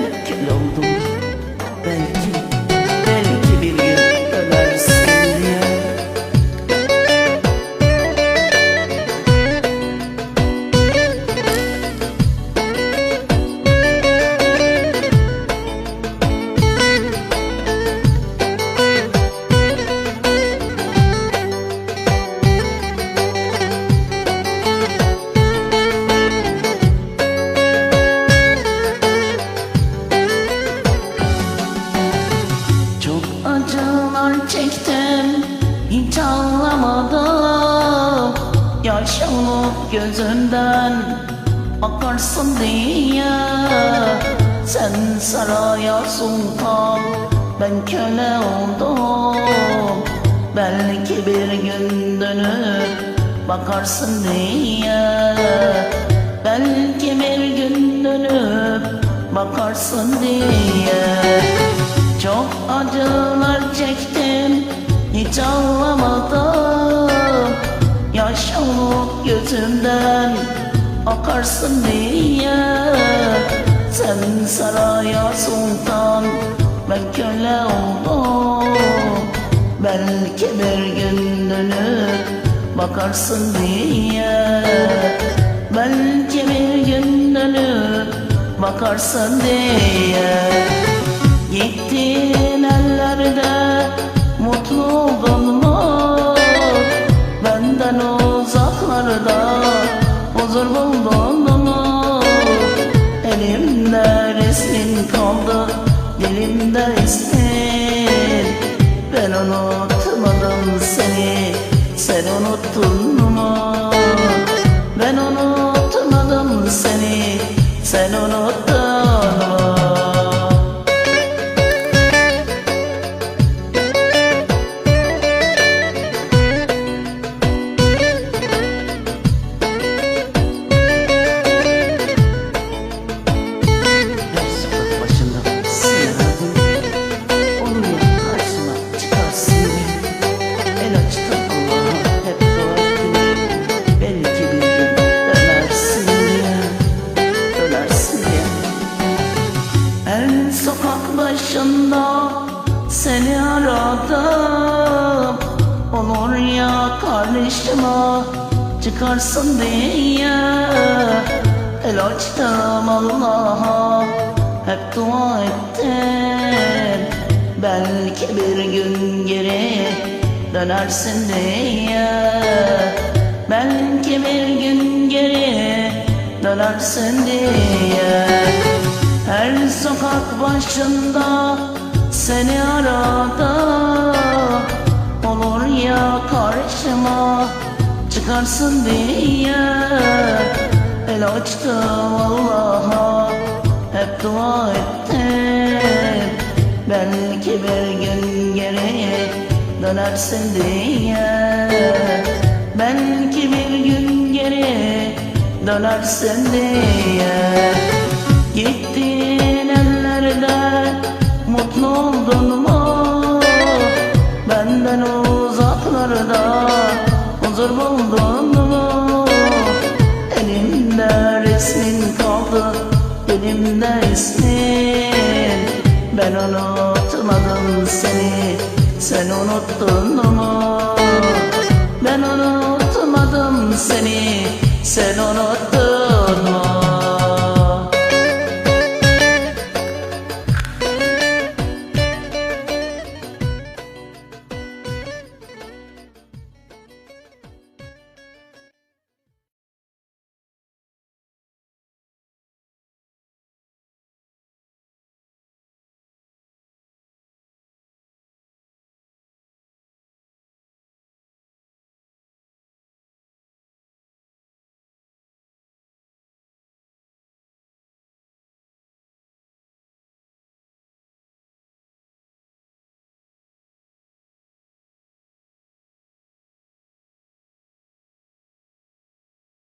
ben kül oldum Ben. Yaş olup gözümden Akarsın diye. Sen saraya sultan Ben köle oldum. Belki bir gün dönüp Bakarsın diye. Belki bir gün dönüp Bakarsın diye. Çok acılar çektim gözümden Akarsın diye. Sen saraya sultan Ben köle oldum. Belki bir gün dönüp Bakarsın diye. Belki bir gün dönüp Bakarsın diye. Gittin dilimde ismin Ben unutmadım seni, sen unuttun mu? Ben unutmadım seni, sen unuttun kardeşime çıkarsın diye. El açtım Allah'a hep dua ettim. Belki bir gün geri dönersin diye. Belki bir gün geri dönersin diye. Her sokak başında seni aradım çıkarsın diye El açtım Allah'a hep dua ettim Belki bir gün geri dönersin diye. Belki bir gün geri dönersin diye. Gittin ellerde mutlu oldun mu? Ben unutmadım seni, sen unuttun mu? Ben unutmadım seni, sen unuttun